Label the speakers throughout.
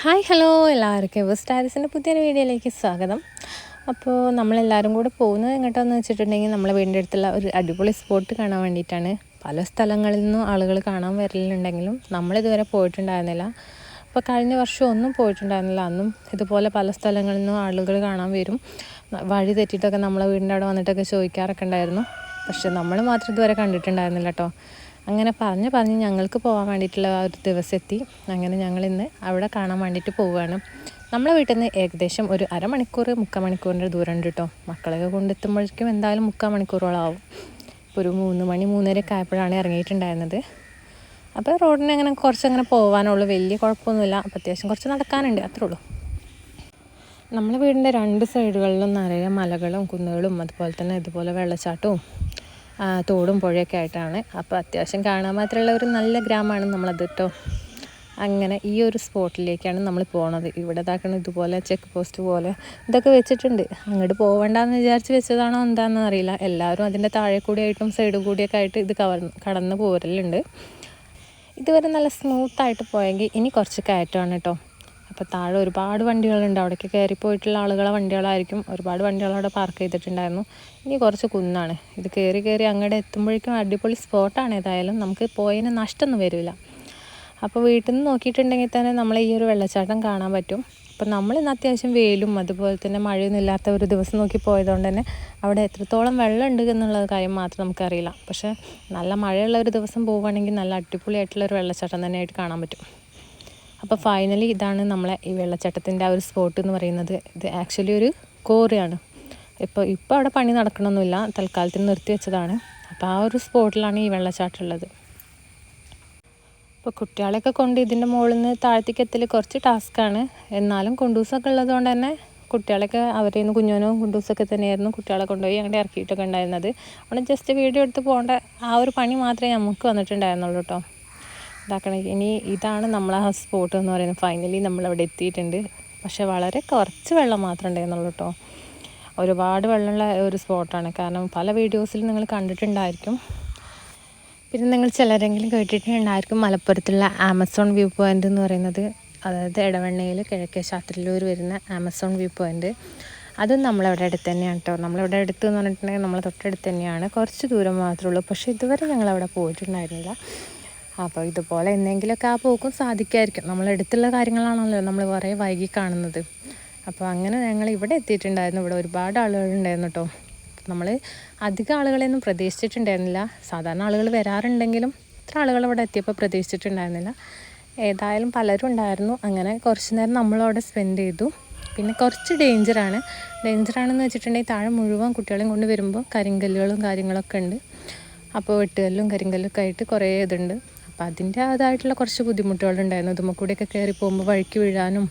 Speaker 1: Hi hello എല്ലാവർക്കും. Ever സ്റ്റാരിസിന്റെ പുതിയൊരു വീഡിയോയിലേക്ക് സ്വാഗതം. അപ്പോൾ നമ്മളെല്ലാവരും കൂടെ പോകുന്നത് എങ്ങോട്ടാന്ന് വെച്ചിട്ടുണ്ടെങ്കിൽ നമ്മളെ വീടിന്റെ അടുത്തുള്ള ഒരു അടിപൊളി സ്പോട്ട് കാണാൻ വേണ്ടിയിട്ടാണ്. പല സ്ഥലങ്ങളിൽ നിന്നും ആളുകൾ കാണാൻ വരലുണ്ടെങ്കിലും നമ്മളിതുവരെ പോയിട്ടുണ്ടായിരുന്നില്ല. അപ്പോൾ കഴിഞ്ഞ വർഷം ഒന്നും പോയിട്ടുണ്ടായിരുന്നില്ല. അന്നും ഇതുപോലെ പല സ്ഥലങ്ങളിൽ നിന്നും ആളുകൾ കാണാൻ വരും. വഴി തെറ്റിയിട്ടൊക്കെ നമ്മളെ വീടിന്റെ അവിടെ വന്നിട്ടൊക്കെ ചോദിക്കാറൊക്കെ ഉണ്ടായിരുന്നു. പക്ഷെ നമ്മൾ മാത്രം ഇതുവരെ കണ്ടിട്ടുണ്ടായിരുന്നില്ല കേട്ടോ. അങ്ങനെ പറഞ്ഞ് പറഞ്ഞ് ഞങ്ങൾക്ക് പോകാൻ വേണ്ടിയിട്ടുള്ള ആ ഒരു ദിവസം എത്തി അങ്ങനെ ഞങ്ങൾ ഇന്ന് അവിടെ കാണാൻ വേണ്ടിയിട്ട് പോവുകയാണ്. നമ്മളെ വീട്ടിൽ നിന്ന് ഏകദേശം ഒരു അരമണിക്കൂർ മുക്കാൽ മണിക്കൂറിന്റെ ദൂരം ഉണ്ട് കേട്ടോ. മക്കളൊക്കെ കൊണ്ടെത്തുമ്പോഴേക്കും എന്തായാലും മുക്കാൽ മണിക്കൂറോളം ആവും ഇപ്പോൾ ഒരു മൂന്ന് മണി മൂന്നരയൊക്കെ ആയപ്പോഴാണ് ഇറങ്ങിയിട്ടുണ്ടായിരുന്നത്. അപ്പോൾ റോഡിന് അങ്ങനെ കുറച്ച് അങ്ങനെ പോകാനുള്ളൂ വലിയ കുഴപ്പമൊന്നുമില്ല. അപ്പോൾ അത്യാവശ്യം കുറച്ച് നടക്കാനുണ്ട്. അത്രേ ഉള്ളൂ. നമ്മളെ വീടിന്റെ രണ്ട് സൈഡുകളിലും നിറയെ മലകളും കുന്നുകളും അതുപോലെ തന്നെ ഇതുപോലെ വെള്ളച്ചാട്ടവും തോടും പുഴയൊക്കെ ആയിട്ടാണ്. അപ്പോൾ അത്യാവശ്യം കാണാൻ മാത്രമുള്ള ഒരു നല്ല ഗ്രാമമാണ് നമ്മളത് കേട്ടോ അങ്ങനെ ഈ ഒരു സ്പോട്ടിലേക്കാണ് നമ്മൾ പോണത്. ഇവിടെ ഇതാക്കണം ഇതുപോലെ ചെക്ക് പോസ്റ്റ് പോലെ ഇതൊക്കെ വെച്ചിട്ടുണ്ട്. അങ്ങോട്ട് പോകണ്ടെന്ന് വിചാരിച്ച് വെച്ചതാണോ എന്താണെന്ന് അറിയില്ല. എല്ലാവരും അതിന്റെ താഴെ കൂടിയായിട്ടും സൈഡ് കൂടിയൊക്കെ ആയിട്ട് ഇത് കവർ കടന്ന് പോരലുണ്ട്. ഇതുവരെ നല്ല സ്മൂത്തായിട്ട് പോയെങ്കിൽ ഇനി കുറച്ച് കയറ്റമാണ് കേട്ടോ അപ്പോൾ താഴെ ഒരുപാട് വണ്ടികളുണ്ട്. അവിടേക്ക് കയറി പോയിട്ടുള്ള ആളുകളെ വണ്ടികളായിരിക്കും ഒരുപാട് വണ്ടികൾ അവിടെ പാർക്ക് ചെയ്തിട്ടുണ്ടായിരുന്നു. ഇനി കുറച്ച് കുന്നാണ്. ഇത് കയറി കയറി അങ്ങോട്ട് എത്തുമ്പോഴേക്കും അടിപൊളി സ്പോട്ടാണ് ഏതായാലും. നമുക്ക് പോയതിന് നഷ്ടമൊന്നും വരില്ല. അപ്പോൾ വീട്ടിൽ നിന്ന് നോക്കിയിട്ടുണ്ടെങ്കിൽ തന്നെ നമ്മൾ ഈ ഒരു വെള്ളച്ചാട്ടം കാണാൻ പറ്റും. അപ്പോൾ നമ്മൾ ഇന്ന് അത്യാവശ്യം വെയിലും അതുപോലെ തന്നെ മഴയൊന്നും ഇല്ലാത്ത ഒരു ദിവസം നോക്കി പോയതുകൊണ്ട് തന്നെ അവിടെ എത്രത്തോളം വെള്ളം ഉണ്ട് എന്നുള്ള കാര്യം മാത്രം നമുക്കറിയില്ല. പക്ഷേ നല്ല മഴയുള്ള ഒരു ദിവസം പോവുകയാണെങ്കിൽ നല്ല അടിപൊളിയായിട്ടുള്ള ഒരു വെള്ളച്ചാട്ടം തന്നെയായിട്ട് കാണാൻ പറ്റും. അപ്പോൾ ഫൈനലി ഇതാണ് നമ്മളെ ഈ വെള്ളച്ചാട്ടത്തിന്റെ ആ ഒരു സ്പോട്ട് എന്ന് പറയുന്നത്. ഇത് ആക്ച്വലി ഒരു കോറിയാണ് ഇപ്പോൾ ഇപ്പോൾ അവിടെ പണി നടക്കണമൊന്നുമില്ല തൽക്കാലത്തിന് നിർത്തി വെച്ചതാണ്. അപ്പോൾ ആ ഒരു സ്പോട്ടിലാണ് ഈ വെള്ളച്ചാട്ടം ഉള്ളത്. ഇപ്പോൾ കുട്ടികളെയൊക്കെ കൊണ്ട് ഇതിന്റെ മുകളിൽ നിന്ന് താഴത്തേക്ക് എത്തൽ കുറച്ച് ടാസ്ക്കാണ് എന്നാലും കുണ്ടൂസൊക്കെ ഉള്ളതുകൊണ്ട് തന്നെ കുട്ടികളൊക്കെ അവരുടെ നിന്ന് കുഞ്ഞോനും കുണ്ടൂസൊക്കെ തന്നെയായിരുന്നു കുട്ടികളെ കൊണ്ടുപോയി അങ്ങോട്ട് ഇറക്കിയിട്ടൊക്കെ ഉണ്ടായിരുന്നത്. അവിടെ ജസ്റ്റ് വീഡിയോ എടുത്ത് പോകേണ്ട ആ ഒരു പണി മാത്രമേ നമുക്ക് വന്നിട്ടുണ്ടായിരുന്നുള്ളൂ കേട്ടോ ഇതാക്കണേ. ഇനി ഇതാണ് നമ്മളെ ആ സ്പോട്ട് എന്ന് പറയുന്നത്. ഫൈനലി നമ്മൾ അവിടെ എത്തിയിട്ടുണ്ട്. പക്ഷേ വളരെ കുറച്ച് വെള്ളം മാത്രമേ ഉണ്ടായിരുന്നുള്ളൂ കേട്ടോ. ഒരുപാട് വെള്ളമുള്ള ഒരു സ്പോട്ടാണ് കാരണം പല വീഡിയോസിൽ നിങ്ങൾ കണ്ടിട്ടുണ്ടായിരിക്കും. പിന്നെ നിങ്ങൾ ചിലരെങ്കിലും കേട്ടിട്ടുണ്ടായിരിക്കും മലപ്പുറത്തുള്ള ആമസോൺ വ്യൂ പോയിന്റ് എന്ന് പറയുന്നത്. അതായത് ഇടവണ്ണയിൽ കിഴക്കേ ശാസ്ത്രിലൂർ വരുന്ന ആമസോൺ വ്യൂ പോയിന്റ് അതും നമ്മളവിടെ അടുത്ത് തന്നെയാണ് കേട്ടോ. നമ്മളിവിടെ അടുത്ത് എന്ന് പറഞ്ഞിട്ടുണ്ടെങ്കിൽ നമ്മളെ തൊട്ടടുത്ത് തന്നെയാണ്. കുറച്ച് ദൂരം മാത്രമേ ഉള്ളൂ. പക്ഷേ ഇതുവരെ ഞങ്ങളവിടെ പോയിട്ടുണ്ടായിരുന്നില്ല. അപ്പോൾ ഇതുപോലെ എന്തെങ്കിലുമൊക്കെ ആ പോക്കും സാധിക്കുമായിരിക്കും. നമ്മളടുത്തുള്ള കാര്യങ്ങളാണല്ലോ നമ്മൾ കുറേ വൈകി കാണുന്നത്. അപ്പോൾ അങ്ങനെ ഞങ്ങൾ ഇവിടെ എത്തിയിട്ടുണ്ടായിരുന്നു. ഇവിടെ ഒരുപാട് ആളുകളുണ്ടായിരുന്നു കേട്ടോ നമ്മൾ അധികം ആളുകളെയൊന്നും പ്രതീക്ഷിച്ചിട്ടുണ്ടായിരുന്നില്ല. സാധാരണ ആളുകൾ വരാറുണ്ടെങ്കിലും ഇത്ര ആളുകൾ ഇവിടെ എത്തിയപ്പോൾ പ്രതീക്ഷിച്ചിട്ടുണ്ടായിരുന്നില്ല. ഏതായാലും പലരും ഉണ്ടായിരുന്നു. അങ്ങനെ കുറച്ച് നേരം നമ്മളവിടെ സ്പെൻഡ് ചെയ്തു. പിന്നെ കുറച്ച് ഡേഞ്ചറാണ് ഡേഞ്ചറാണെന്ന് വെച്ചിട്ടുണ്ടെങ്കിൽ താഴെ മുഴുവൻ കുട്ടികളെയും കൊണ്ട് വരുമ്പോൾ കരിങ്കല്ലുകളും കാര്യങ്ങളൊക്കെ ഉണ്ട്. അപ്പോൾ വെട്ടുകല്ലും കരിങ്കല്ലൊക്കെ ആയിട്ട് കുറേ ഇതുണ്ട്. അപ്പോൾ അതിന്റെ അതായിട്ടുള്ള കുറച്ച് ബുദ്ധിമുട്ടുകളുണ്ടായിരുന്നു. അതുമ്മ കൂടെയൊക്കെ കയറി പോകുമ്പോൾ വഴിക്ക് വീഴാനും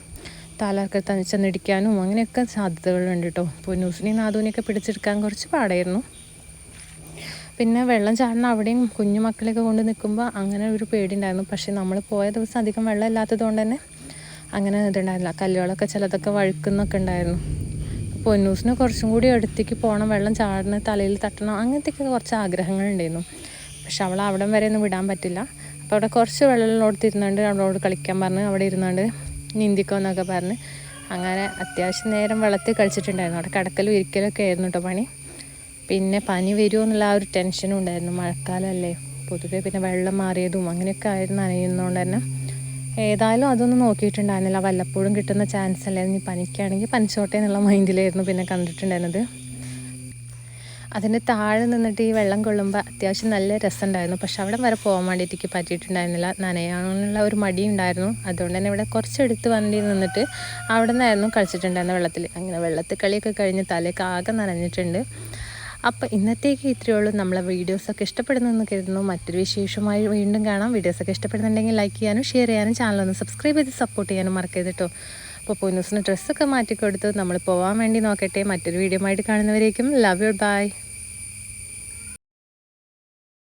Speaker 1: തലയൊക്കെ ചെന്നിടിക്കാനും അങ്ങനെയൊക്കെ സാധ്യതകളുണ്ട് കേട്ടോ പൊന്നൂസിനെയും നാദൂനെയൊക്കെ പിടിച്ചെടുക്കാൻ കുറച്ച് പാടായിരുന്നു. പിന്നെ വെള്ളം ചാടണം അവിടെയും കുഞ്ഞു മക്കളെയൊക്കെ കൊണ്ട് നിൽക്കുമ്പോൾ അങ്ങനെ ഒരു പേടിയുണ്ടായിരുന്നു. പക്ഷേ നമ്മൾ പോയ ദിവസം അധികം വെള്ളം ഇല്ലാത്തത് കൊണ്ട് തന്നെ അങ്ങനെ ഇതുണ്ടായിരുന്നില്ല. കല്ലുകളൊക്കെ ചിലതൊക്കെ വഴുക്കുന്നൊക്കെ ഉണ്ടായിരുന്നു. പൊന്നൂസിന് കുറച്ചും കൂടി അടുത്തേക്ക് പോകണം വെള്ളം ചാടണം തലയിൽ തട്ടണം അങ്ങനത്തെയൊക്കെ കുറച്ച് ആഗ്രഹങ്ങളുണ്ടായിരുന്നു. പക്ഷെ അവളെ അവിടം വരെ ഒന്നും വിടാൻ പറ്റില്ല. അപ്പോൾ അവിടെ കുറച്ച് വെള്ളമുള്ളോടത്ത് ഇരുന്നുകൊണ്ട് അവളോട് കളിക്കാൻ പറഞ്ഞ് അവിടെ ഇരുന്നുകൊണ്ട് നീന്തിക്കോ എന്നൊക്കെ പറഞ്ഞ് അങ്ങനെ അത്യാവശ്യം നേരം വെള്ളത്തിൽ കളിച്ചിട്ടുണ്ടായിരുന്നു. അവിടെ കിടക്കലും ഇരിക്കലൊക്കെ ആയിരുന്നു കേട്ടോ പണി. പിന്നെ പനി വരുമോ എന്നുള്ള ആ ഒരു ടെൻഷനും ഉണ്ടായിരുന്നു. മഴക്കാലമല്ലേ പൊതുവേ പിന്നെ വെള്ളം മാറിയതും അങ്ങനെയൊക്കെ ആയിരുന്നു അറിയുന്നതുകൊണ്ട് തന്നെ. ഏതായാലും അതൊന്നും നോക്കിയിട്ടുണ്ടായിരുന്നില്ല. വല്ലപ്പോഴും കിട്ടുന്ന ചാൻസ് അല്ലായിരുന്നു ഇനി പനിക്കാണെങ്കിൽ പനിച്ചോട്ടെ എന്നുള്ള മൈൻഡിലായിരുന്നു പിന്നെ കണ്ടിട്ടുണ്ടായിരുന്നത്. അതിന് താഴെ നിന്നിട്ട് ഈ വെള്ളം കൊള്ളുമ്പോൾ അത്യാവശ്യം നല്ല രസമുണ്ടായിരുന്നു പക്ഷെ അവിടെ വരെ പോകാൻ വേണ്ടിയിട്ട് എനിക്ക് പറ്റിയിട്ടുണ്ടായിരുന്നില്ല. നനയാനുള്ള ഒരു മടി ഉണ്ടായിരുന്നു അതുകൊണ്ട് തന്നെ ഇവിടെ കുറച്ചെടുത്ത് വണ്ടി നിന്നിട്ട് അവിടെ നിന്നായിരുന്നു കളിച്ചിട്ടുണ്ടായിരുന്ന വെള്ളത്തിൽ. അങ്ങനെ വെള്ളത്തിൽ കളിയൊക്കെ കഴിഞ്ഞ് തലയൊക്കെ ആകെ നനഞ്ഞിട്ടുണ്ട്. അപ്പോൾ ഇന്നത്തേക്ക് ഇത്രയേ ഉള്ളൂ. നമ്മളെ വീഡിയോസൊക്കെ ഇഷ്ടപ്പെടുന്നെന്ന് കരുതുന്നു. മറ്റൊരു വിശേഷമായി വീണ്ടും കാണാം. വീഡിയോസൊക്കെ ഇഷ്ടപ്പെടുന്നുണ്ടെങ്കിൽ ലൈക്ക് ചെയ്യാനും ഷെയർ ചെയ്യാനും ചാനലൊന്ന് സബ്സ്ക്രൈബ് ചെയ്ത് സപ്പോർട്ട് ചെയ്യാനും മറക്കരുത് കേട്ടോ. അപ്പോൾ പൊന്നൂസിന് ഡ്രസ്സൊക്കെ മാറ്റിക്കൊടുത്ത് നമ്മൾ പോകാൻ വേണ്ടി നോക്കട്ടെ. മറ്റൊരു വീഡിയോ ആയിട്ട് കാണുന്നവരേക്കും ലവ് യു ബൈ